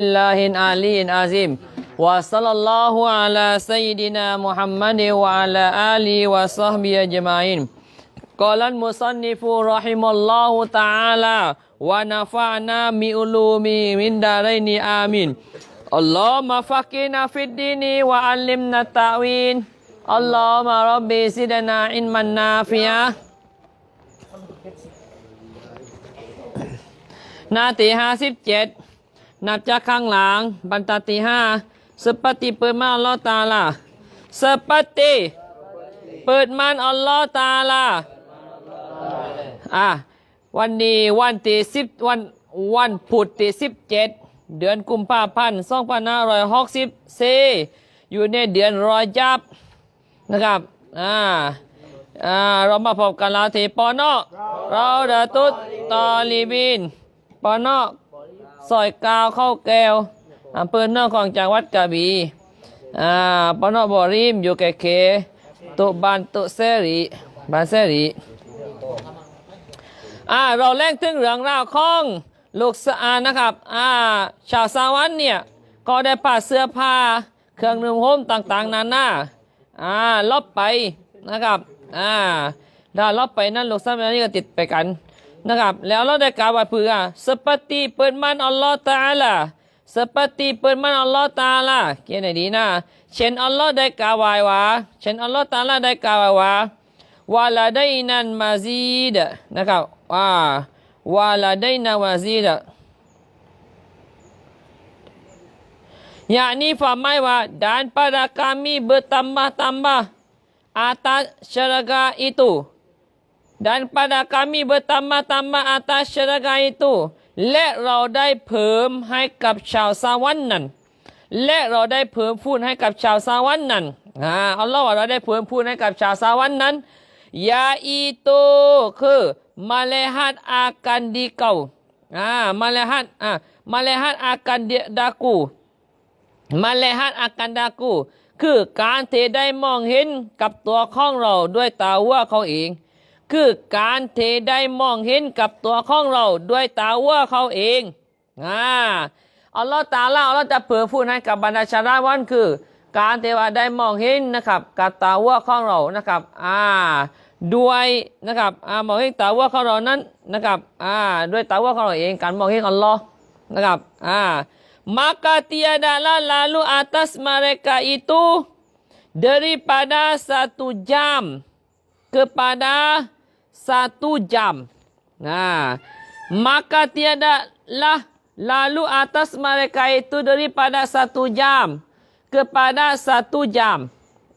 الله العلي العظيم وصلى الله على سيدنا محمد وعلى آله وصحبه أجمعين قال المصنف رحمه الله تعالى ونفعنا بعلومه من دارين آمين اللهم فقنا في الدين وعلمنا التأويل اللهم ربي زدنا علما نافعا หน้าตีห้าสิบเจ็ด นับจากข้างหลัง บรรทัดที่ห้าสปฏิเปิดมันอัลลอฮ์ตาลาสปฏิเปิดมันอัลลอฮ์ตาลาอะวันนี้วันที่สิบวันวันพุธที่สิบเจ็ดเดือนกุมภาพันธ์สองพันห้าร้อยหกสิบสี่อยู่ในเดือนรอยจับนะครับอ่าอ่าเรามาพบกันล้วที่ปอนอเราเดตุดตอลีบินปอนอ ซอยกาวเข้าแก้วอำเภอนองของจังหวัดกระบี่อ่าปนอบอริมอยู่แก่เขตุบานตุเสรีบานเสรีอ่าเราเล่นถึงเรื่องราวของลูกสะอานะครับอ่าชาวสาวันเนี่ยก็ได้ผ้าเสื้อผ้าเครื่องนุ่งห่มต่างๆนานาอ่าลบไปนะครับอ่าถ้าเราไปนั่นลูกสาวนี่ก็ติดไปกัน นะครับ แล้วเราได้กล่าวว่าเพื่อสปฏิเปิดมันอัลลอฮ์ตาอาลาสปฏิเปิดมันอัลลอฮ์ตาอาลาเขียนไหนดีนะ เช่น อัลลอฮ์ได้กล่าวไว้ว่า เช่น อัลลอฮ์ตาอาลาได้กล่าวไว้ว่าวาลาได้นันมาซีดนะครับว่าวาลาได้นามาซีด yakni faham wa dan pada kami bertambah-tambah atas syaraga itu dan pada kami bertambah-tambah atas syaraga itu และเราได้เพิ่มให้กับชาวสวรรค์นั้น และเราได้เพิ่มพูนให้กับชาวสวรรค์นั้นอ่าอัลลอฮ์ว่าเราได้เพิ่มพูนให้กับชาวสวรรค์นั้นยาอีโตคือมาเลหัดอากันดีเก่าอ่ามาเลหัดอ่ามาเลหัดอากันดีดากู melihat akan daku คือการเทได้มองเห็นกับตัวของเราด้วยตาว่าเขาเอง คือการเทได้มองเห็นกับตัวของเราด้วยตาว่าเขาเองอ่าอัลลอฮ์ตาลาอัลลอฮ์จะเผยพูดให้กับบรรดาชาราวันคือ การเทวาได้มองเห็นนะครับกับตาว่าของเรานะครับอ่าด้วยนะครับอ่ามองเห็นตาว่าของเรานั้นนะครับอ่าด้วยตาว่าของเราเองการมองเห็นอัลลอฮ์นะครับอ่า maka tiadalah lalu atas mereka itu daripada satu jam kepada satu jam. Nah, maka tiadalah lalu atas mereka itu daripada satu jam kepada satu jam.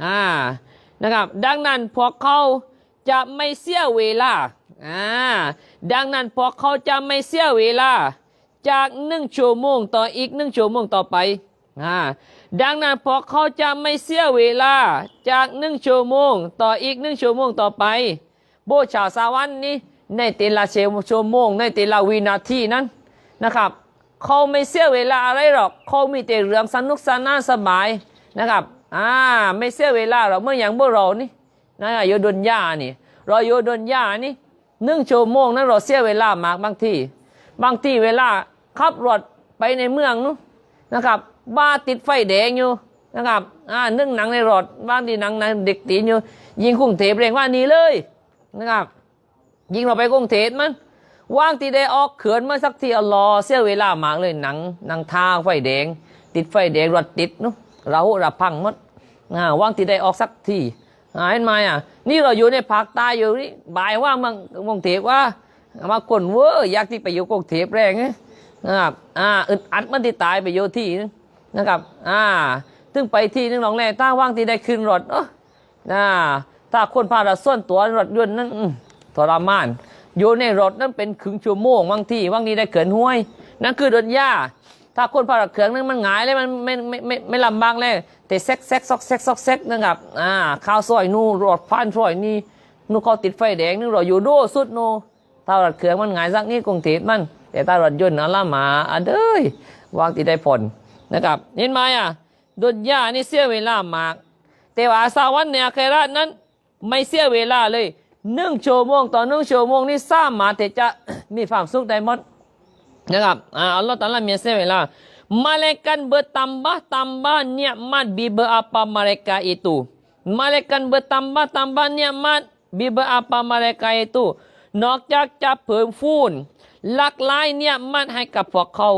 อ่านะครับ ดังนั้นพวกเขาจะไม่เสียเวลา อ่า ดังนั้นพวกเขาจะไม่เสียเวลา จากหนึ่งชั่วโมงต่ออีกหนึ่งชั่วโมงต่อไป อ่า ดังนั้นพวกเขาจะไม่เสียเวลา จากหนึ่งชั่วโมงต่ออีกหนึ่งชั่วโมงต่อไป โบชาวสวรรค์นี้ในแต่ละชั่วโมง ในแต่ละวินาทีนั้นนะครับเขาไม่เสียเวลาอะไรหรอกเขามีแต่เรื่องสนุกสนานสบายนะครับอ่าไม่เสียเวลาหรอกเมื่ออย่างพวกเรานี่นะโยดนยานี่เราโยดนยานี่หนึ่งชั่วโมงนั้นเราเสียเวลามากบางทีบางทีเวลาขับรถไปในเมืองนู้นะครับบ้าติดไฟแดงอยู่นะครับอ่านึ่งหนังในรถบ้างที่หนังในเด็กตีนอยู่ ยิงกรุงเทพเรงว่านี้เลย นะครับ ยิงเราไปกรุงเทพมัน ว่างที่ได้ออกเขื่อนมื่อสักทีอัลอเสียเวลามากเลยหนังหนังทาไฟแดง ติดไฟแดงรถติดนู้เราระพังหมดอ่าว่างที่ได้ออกสักทีหายไหมอะ นี่เราอยู่ในภาคใต้อยู่นี่บ่ายว่างมืองกรุงเทพว่ามาคนเวอร์อยากที่ไปอยู่กรุงเทพแรงนะครับอ่าอึดอัดมันที่ตายไปอยู่ที่นะครับ อ่าถึงไปที่นึงลองแร่ถ้าว่างที่ได้ขึ้นรถเออนะ ถ้าคนพาเราส่วนตัวรถยนต์นั้นทรมาน อยู่ในรถนั้นเป็นครึ่งชั่วโมงบางที่บางทีได้เขินห้วย นั่นคือรถย่าถ้าคนพาเราเขินนั้นมันหงายเลยมันไม่ไม่ไม่ไม่ลำบากเลยแต่แซกแซกซอกแซกซอกแซกนะครับอ่าข้าวซอยนู่รถพันซอยนี่นู่เขาติดไฟแดงนึงเราอยู่โดสุดโนถ้ารถเครื่องมันหงายสักนี้กรุงเทพมัน แต่ถ้ารถยนต์นั่นละหมาอันเด้ยวางที่ได้ผลนะครับเห็นไหมอะดุนยานี่เสียเวลามากแต่ว่าสาวันเนี่ยเครานั้น ไม่เสียเวลาเลยหนึ่งชั่วโมงต่อหนึ่งชั่วโมงนี่สามารถที่จะมีความสุขได้หมดนะครับอ่าอัลลอฮฺตรัสละมีเสียเวลา Malaikat bertambah-tambah nikmat bi berapa mereka itu. Malaikat bertambah-tambah nikmat bi berapa mereka itu. นอกจากจะเพิ่มฟูนหลักหลายเนี่ยมันให้กับพวกเขา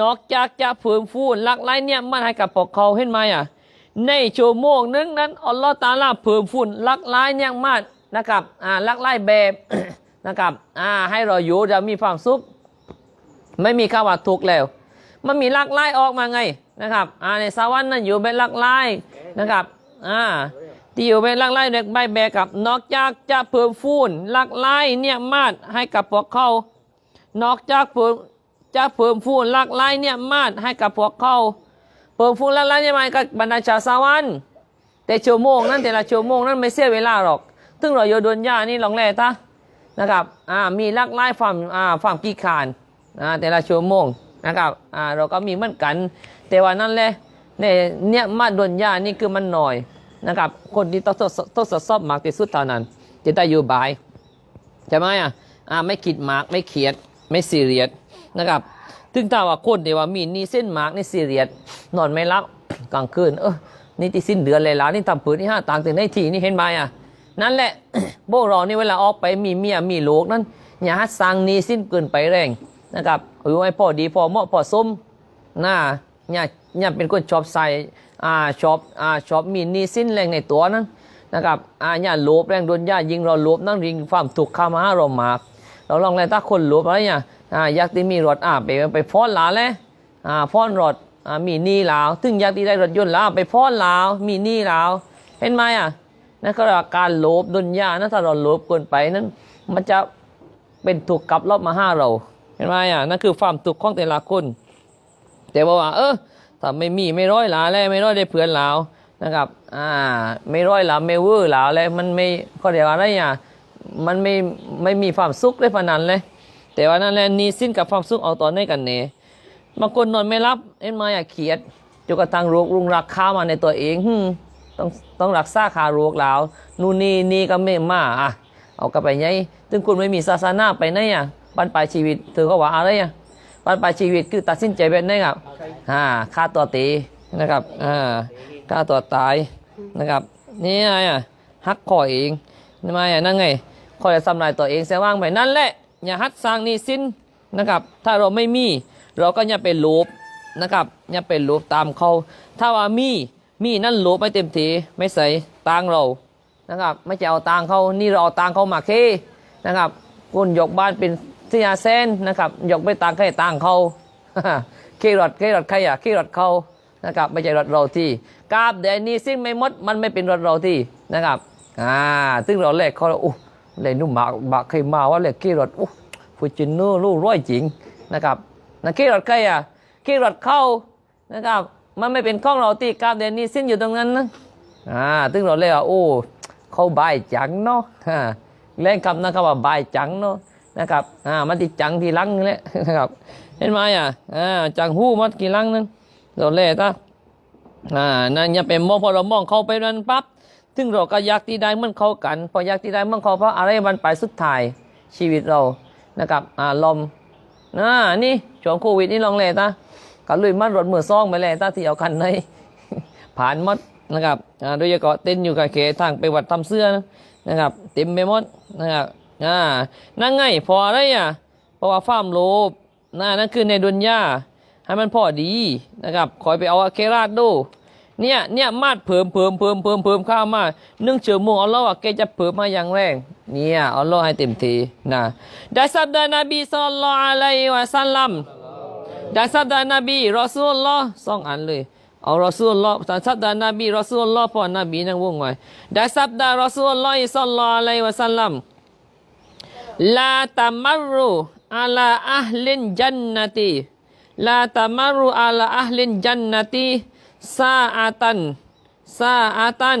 นอกจากจะเพิ่มฟูนหลักหลายเนี่ยมันให้กับพวกเขาเห็นไหมอะ ในชั่วโมงนึงนั้นอัลลอฮ์ตาลาเพิ่มฝุ่นลักหลายเนี่ยมากนะครับอ่าลักหลายแบบนะครับอ่าให้เราอยู่จะมีความสุข ไม่มีคำว่าทุกข์แล้ว มันมีลักหลายออกมาไงนะครับอ่าในสวรรค์นั้นอยู่เป็นลักหลายนะครับอ่าที่อยู่เป็นลักหลายเด็กใบแบกับนอกจากจะเพิ่มฟูนลักหลายเนี่ยมากให้กับพวกเขา นอกจากเพิ่มจะเพิ่มฟูนลักหลายเนี่ยมากให้กับพวกเขา เพิ่มฟูนหลักหลายเนี่ยมกับบรรดาชาวสวรรค์แต่ชั่วโมงนั้นแต่ละชั่วโมงนั้นไม่เสียเวลาหรอกถึงเราโยดนยานี่ลองแล่ตานะครับอ่ามีลักหลายความอ่าความกี่ขานอ่าแต่ละชั่วโมงนะครับอ่าเราก็มีเหมือนกัน แต่ว่านั่นแหละเนี่ยเนี่ยมาดนยานี่คือมันหน่อยนะครับ คนที่ต้องทดสอบทดสอบมากที่สุดเท่านั้น จะได้อยู่บายใช่ไหมอะอ่าไม่คิดมากไม่เครียดไม่ซีเรียสนะครับ ถึงถ้าว่าคนที่ว่ามีนี่เส้นมากนี่ซีเรียสนอนไม่หลับกลางคืนเออนี่ที่สิ้นเดือนเลยล่ะนี่ทำผืนที่ห้าต่างถึงได้ทีนี่เห็นไหมอะนั่นแหละพวกเรานี่เวลาออกไปมีเมียมีลูกนั้นอย่าให้สร้างนี้สิ้นเกินไปแรงนะครับหรือว่ให้พอดีพอเหมาะพอสมน่าอย่าอย่าเป็นคนชอบใส่อ่าชอบอ่าชอบมีนี้สิ้นแรงในตัวนั้นนะครับอ่าอย่าโลภแรงโดนย่ายิงเราโลภนั่งยิงความถูกข้ามาเรามากเราลองเลยถ้าคนโลภอะไรเนี่ย ยากที่มีรถอ่าไปไปฟ้อนหลาเลยอ่าฟ้อนรถอ่ามีหนี้ลาวถึงอยากที่ได้รถยนต์ลาวไปฟ้อนลาวมีหนี้ลาวเห็นไหมอะนั่นก็การโลภดุนยานะถ้าเราโลภเกินไปนั้นมันจะเป็นถูกกลับรอบมาห้าเรา เห็นไหมอะนั่นคือความทุกข์ของแต่ละคนแต่บอกว่าเออถ้าไม่มีไม่ร้อยหลาแล้วไม่ร้อยได้เพื่อนหลาวนะครับ อ่า ไม่ร้อยหลาไม่เวอร์หลาแล้วมันไม่เขาเรียกว่าอะไรอะมันไม่ไม่มีความสุขเลยพนันเลย แต่ว่านั่นแหละนี่สิ้นกับความสุขเอาต่อในกันเนี่ยบางคนนอนไม่รับเอ็นมาอยากเครียดจนกระทั่งโรครุงรักข้ามาในตัวเองต้องต้องรักษาคาโรคแล้วนู่นนี่นี่ก็ไม่มาอะเอากลับไปไงถึงคุณไม่มีศาสนาไปไหนอะบันปลายชีวิตเธอก็ว่าอะไรอะบันปลายชีวิตคือตัดสินใจแบบไหนครับอ่าฆ่าตัวตีนะครับอ่าฆ่าตัวตายนะครับนี่ไงอะฮักคอเองนี่ไงอะนั่นไงคอยจะทำลายตัวเองเสียว่างไปนั่นแหละ อย่าฮัดสร้างนี้สินนะครับ ถ้าเราไม่มี เราก็อย่าไปโลภนะครับอย่าไปโลภตามเขา ถ้าว่ามีมีนั่นโลภไม่เต็มทีไม่ใส่ตังเรานะครับ ไม่จะเอาตังเขานี่เราเอาตังเขามาเคนะครับคุณยกบ้านเป็นที่อาเซนนะครับยกไปตังใครตังเขาเครอดเครอดใครอะเครอดเขานะครับไม่ใช่รถเราที่กราบเดยนี้ซึ่งไม่มดมันไม่เป็นรถเราที่นะครับอ่าซึ่งเราแรกเขาโอ้ เลยนุ่มหมากหมากเคยมาว่าเลยเครอดโอ้ฟูจินเนอร์ลูกร้อยจริงนะครับนะเครอดใครอะเครอดเข้านะครับมันไม่เป็นข้องเราที่กราบเดยวนี้ซึ่งอยู่ตรงนั้นนะอ่าซึ่งเราเลยว่าโอ้เขาบายจังเนาะฮ่าแรงคำนะครับว่าบายจังเนาะนะครับอ่ามันติจังที่ลังนี่แหละนะครับ เห็นไหมอะอ่าจังหู้มัดกี่ลังนึงเราเล่ตาอ่านั่นอย่าเป็นมองพอเรามองเข้าไปนั้นปั๊บ ถึงเราก็อยากที่ได้เหมื่อนเขากัน พออยากที่ได้เหมื่อนเขาเพราะอะไรมันไปสุดท้ายชีวิตเรานะครับอ่าลมน่านี่ช่วงโควิดนี่ลองเล่ตาก็ลุยมัดรถมือซองไปเลยตาที่เอากันในผ่านหมดนะครับอ่าโดยเฉพาะเต้นอยู่กับเขทางไปวัดทำเสื้อนะครับ เต็มไปหมดนะครับอ่านั่งไงพออะไรอะเพราะว่าฟ้ามโลภนะนั่นคือในดุนยาให้มันพอดีนะครับคอยไปเอาอาเคราดดู เนี่ยเนี่ยมาดเพิ่มเพิ่มเพิ่มเพิ่มเพิ่มข้าวมาหนึ่งชั่วโมงอัลลอฮ์ว่าแกจะเพิ่มมาอย่างแรงเนี่ยอัลลอฮ์ให้เต็มทีนะด้สับดานบีสัลลออะลัยวะสัลลัมด้สับดานบีรอซูลลอฮ์สองอันเลยเอารอซูลลอฮ์แต่สับดานบีรอซูลลอฮ์พราะนบีนั่งวงไว้ด้สับดารอซูลลอฮ์สัลลัลลออะลัยวะสัลลัม La tamarru ala ahlin jannati La tamarru ala ahlin jannati Sa'atan Sa'atan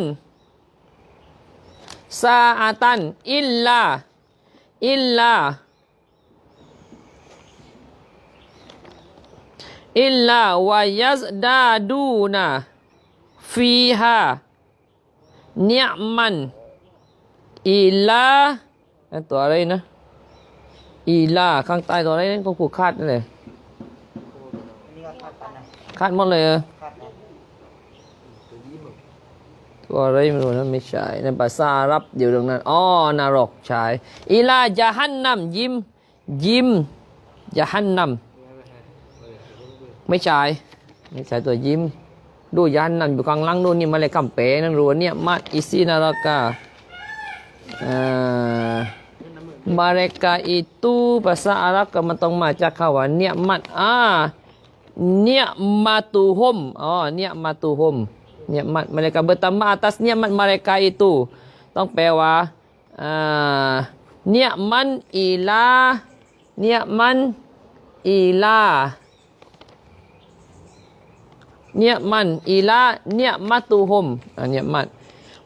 Sa'atan Illa Illa Illa wa yazdaduna Fiha Ni'man Illa นั่นตัวอะไรนะอีล่าข้างใต้ตัวอะไรนั่นก็ผูกคาดนั่นเลยนี่ก็คาดกันนะขาดหมดเลยเหรอ คาดนะตัวยิ้ม ตัวอะไรไม่รู้นะไม่ใช่ในภาษาอาหรับอยู่ตรงนั้นอ๋อนรกใช่อิลาจาฮันนัมยิมยิมจาฮันนัมไม่ใช่ไม่ใช่ตัวยิมดูยันนัมอยู่ข้างหล่างนู่นนี่มาเลยคำเป๋นั่นรู้ว่าเนี่ยมัดอิซีนารกาอ่า mereka itu bahasa Arab kan mentong macam kawan nikmat ah nikmatuhum oh nikmatuhum nikmat mereka bertambah atas nikmat mereka itu ต้องแปลว่าอ่าเนี่ยมันอีลาเนี่ยมันอีลาเนี่ยมันอีลาเนี่ยมัตุฮุมอ่าเนี่ยมัน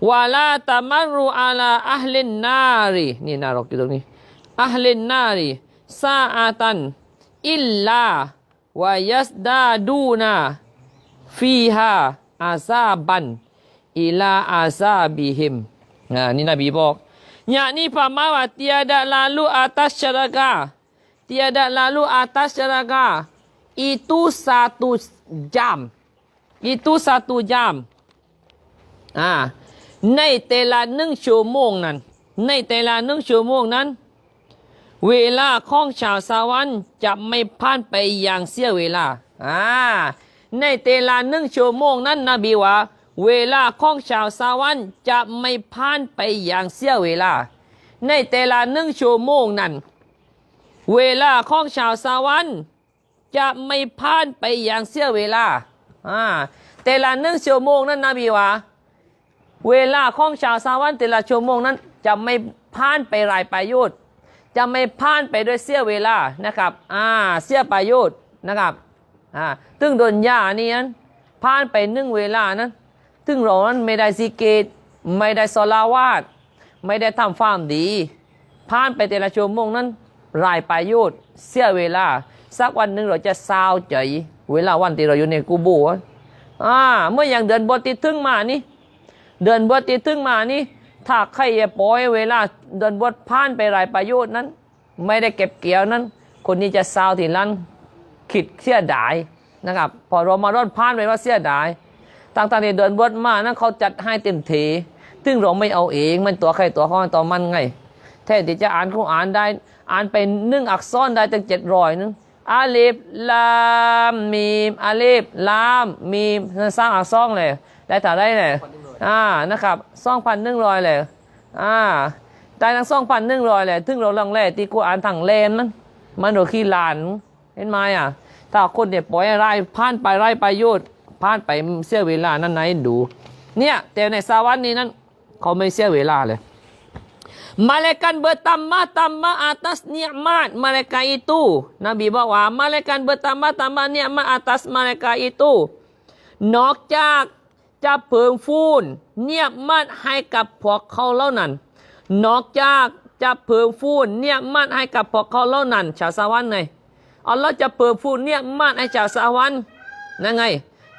วาลาตามัรุอาลาอัลลินนารีนี่นารกอยู่ตรงนี้อัลลินนารีซาอาตันอิลลาวายัสดาดูนาฟีฮา อาซาบันอิลาอาซาบิฮิม nah ni Nabi บอก yakni pamawa tiada lalu atas syaraga tiada lalu atas syaraga itu satu jam itu satu jam อ่าในแต่ละหนึ่งชั่วโมงนั้น ในแต่ละหนึ่งชั่วโมงนั้น เวลาของชาวสวรรค์จะไม่ผ่านไปอย่างเสียเวลาอ่า ในแต่ละหนึ่งชั่วโมงนั้นนบีว่า เวลาของชาวสวรรค์จะไม่ผ่านไปอย่างเสียเวลา ในแต่ละหนึ่งชั่วโมงนั้น เวลาของชาวสวรรค์จะไม่ผ่านไปอย่างเสียเวลาอ่าแต่ละหนึ่งชั่วโมงนั้นนบีว่า เวลาของชาวสวรรค์แต่ละชั่วโมงนั้นจะไม่ผ่านไปรายประโยชน์ จะไม่ผ่านไปด้วยเสียเวลานะครับ อ่า เสียประโยชน์นะครับ อ่าตึงโดนยานี่นั้นผ่านไปหนึ่งเวลานั้นตึงเรานั้นไม่ได้สิเกตไม่ได้สลาวาดไม่ได้ทำความดีผ่านไปแต่ละชั่วโมงนั้นรายประโยชน์เสียเวลา สักวันหนึ่งเราจะเศร้าใจเวลาวันที่เราอยู่ในกูโบอ่าเมื่ออย่างเดือนบทที่ถึงมานี่ เดินบวชที่ถึงมานี่ ถ้าใครอย่าปล่อยเวลาเดินบวชผ่านไปหลายประโยชน์นั้น ไม่ได้เก็บเกี่ยวนั้น คนนี้จะเศร้าทีหลัง คิดเสียดายนะครับ พอเรามาร่อนผ่านไปว่าเสียดายต่างๆที่เดินบวชมานั้นเขาจัดให้เต็มทีซึ่งเราไม่เอาเองมันตัวใครตัวเขาตัวมันไง แท้ที่จะอ่านเขาอ่านได้ อ่านไปหนึ่งอักษรได้ตั้งเจ็ดร้อยนึงอาลีฟลามมีมอาลีฟลามมีมสร้างอักษรเลย ได้ถ่าได้เลยอ่านะครับสองพันหนึ่งร้อยเลยอ่าได้ทั้งสองพันหนึ่งร้อยเลยถึงเราลังแรตีกูอ่านถังเลมนั้นมันโดนขี้ลาน เห็นไหมอะ ถ้าคนเนี่ยปล่อยไร่ผ่านไปไร่ประโยชน์ผ่านไปเสียเวลานั้นไหนดู เนี่ยแต่ในสวรรค์นี้นั้นเขาไม่เสียเวลาเลย Malaikat bertambah-tambah atas nikmat mereka itu. Nabi บอกว่า Malaikat bertambah-tambah nikmat atas mereka itu นอกจากจะเพิ่มฟูนเนียมัดให้กับพวกเขาเล่านั้น นอกจากจะเพิ่มฟูนเนียมัดให้กับพวกเขาเล่านั้น ชาวสวรรค์ไง อัลลอฮ์จะเพิ่มฟูนเนี่ยมัดให้ชาวสวรรค์นั่นไง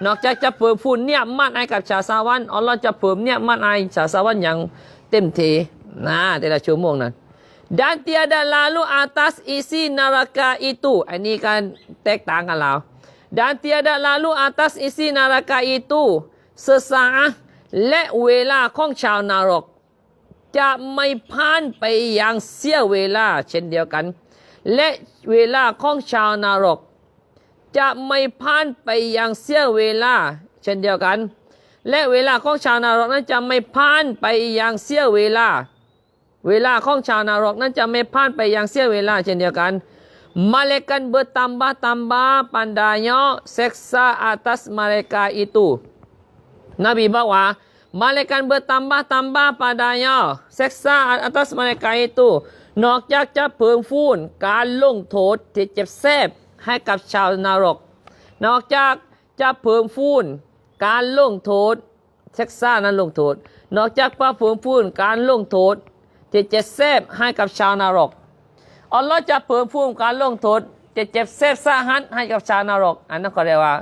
นอกจากจะเพิ่มฟูนเนี่ยมัดให้กับชาสวรรค์อัลลอฮ์จะเพิ่มเนี่ยมัดให้ชาสวรรค์อย่างเต็มทีนะแต่ละชั่วโมงนั้น dan tiada lalu atas isi neraka itu อันนี้การแตกต่างกันแล้ว dan tiada lalu atas isi neraka itu สสาและเวลาของชาวนรกจะไม่ผ่านไปอย่างเสียเวลา เช่นเดียวกัน และเวลาของชาวนารก จะไม่ผ่านไปอย่างเสียเวลา เช่นเดียวกัน และเวลาของชาวนารกนั้นจะไม่ผ่านไปอย่างเสียเวลา เวลาของชาวนารกนั้นจะไม่ผ่านไปอย่างเสียเวลา เช่นเดียวกัน Malaikat bertambah-tambah pandanya seksa atas mereka itu. Nabi บอกว่า malaikat bertambah-tambah padanya เซ็กซ่า atas mereka itu นอกจากจะเพิ่มฟูนการลงโทษที่เจ็บแสบให้กับชาวนรก นอกจากจะเพิ่มฟูนการลงโทษเซ็กซ่านั้นลงโทษ นอกจากว่าเพิ่มฟูนการลงโทษที่เจ็บแสบให้กับชาวนรกอัลลอฮ์จะเพิ่มพูนการลงโทษจะเจ็บเสบสาหัสให้กับชาวนรก อันนั้นก็เรียกว่า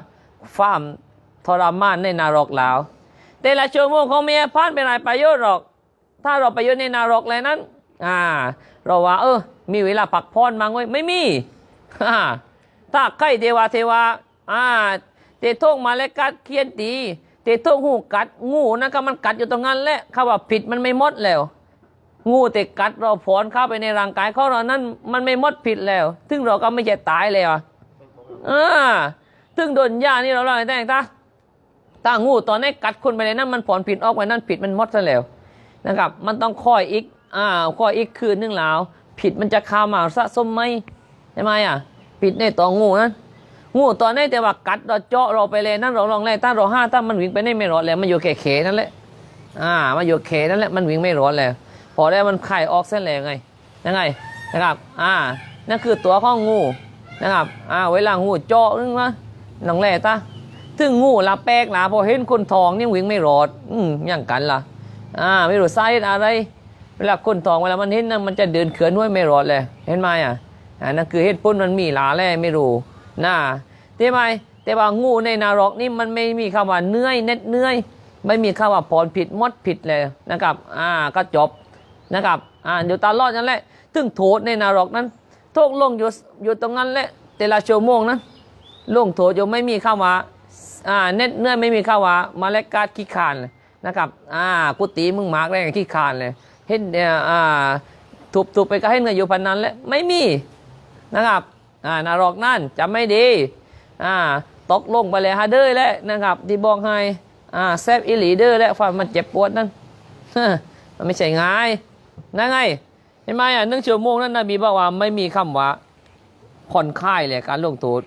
ความทรมานในนรกแล้ว แต่ละชั่วโมงของเมียผ่านไปหลายประโยชน์หรอก ถ้าเราไปอยู่ในนรกเลยนั้น อ่าเราว่า เออ มีเวลาพักผ่อนบ้างไหมไม่มีอ่าถ้าใครเทวาเทวาอ่าเตะโทกมาแล้วกัดเคียนตีเตะโทกหูกัดงูนั่นก็มันกัดอยู่ตรงนั้นแหละเขาว่าผิดมันไม่มดแล้ว งูเตะกัดเราผอนเข้าไปในร่างกายเขาเรานั้นมันไม่มดผิดแล้วซึ่งเราก็ไม่จะตายแล้วอ่าซึ่งโดนยานี่เราเล่าให้ได้ตาตางูตอนนี้กัดคุณไปเลยนั่นมันผอนผิดออกไปนั่นผิดมันมดซะแล้วนะครับ มันต้องคอยอีก อ่าคอยอีกคืนนึงแล้วผิดมันจะข้ามาสะสมไหมใช่ไหมอะผิดในตัวงูนั้นงูตอนนี้แต่ว่ากัดเราเจาะเราไปเลยนั่นเราลองไล่ตั้งเราห้าตั้งมันวิ่งไปได้ไม่รอดแล้วมันอยู่แค่เขนั่นแหละอ่ามันอยู่เขนั่นแหละมันวิ่งไม่รอดแล้วพอได้มันไข่ออกเส้นแล้วไงยังไงนะครับอ่านั่นคือตัวของงูนะครับอ่าเวลางูเจาะนึงนะน้องแร่ตาถึงงูลาแปลกหลาพอเห็นคนทองนี่วิ่งไม่รอดอืมอย่างกันล่ะอ่าไม่รู้ไซส์อะไร เวลาคนทองเวลามันเห็นนะมันจะเดินเขินด้วยไม่รอดเลย เห็นไหมอะอ่านั่นคือเหตุผลมันมีหลาแร่ไม่รู้น่าใช่ไหมแต่ว่างูในนรกนี่มันไม่มีคำว่าเนื่อยเน็ดเนื่อยไม่มีคำว่าผ่อนผิดมดผิดเลยนะครับ อ่าก็จบนะครับ อ่าอยู่ตลอดนั่นแหละถึงโทษในนรกนั้นโทษลงอยู่อยู่ตรงนั้นแหละแต่ละชั่วโมงนั้นลงโทษอยู่ไม่มีคำว่าอ่าเน็ดเนื่อยไม่มีคำว่ามาเลกาดขี้คานนะครับ อ่ากุฏิมึงมากได้ขี้คานเลย เห็นเนี่ยอ่าถูบถูบไปก็ให้เงินอยู่พันนั้นแหละไม่มีนะครับอ่านรกนั่นจำไม่ดีอ่าตกลงไปเลยฮะเด้อแหละนะครับที่บอกให้อ่าแซบอีหลีเด้อแหละฟันมันเจ็บปวดนั่นมันไม่ใช่ง่ายนะไงเห็นไหมอะหนึ่งชั่วโมงนั้นนบีบอกว่าไม่มีคำว่าผ่อนคลายเลยการลงโทษ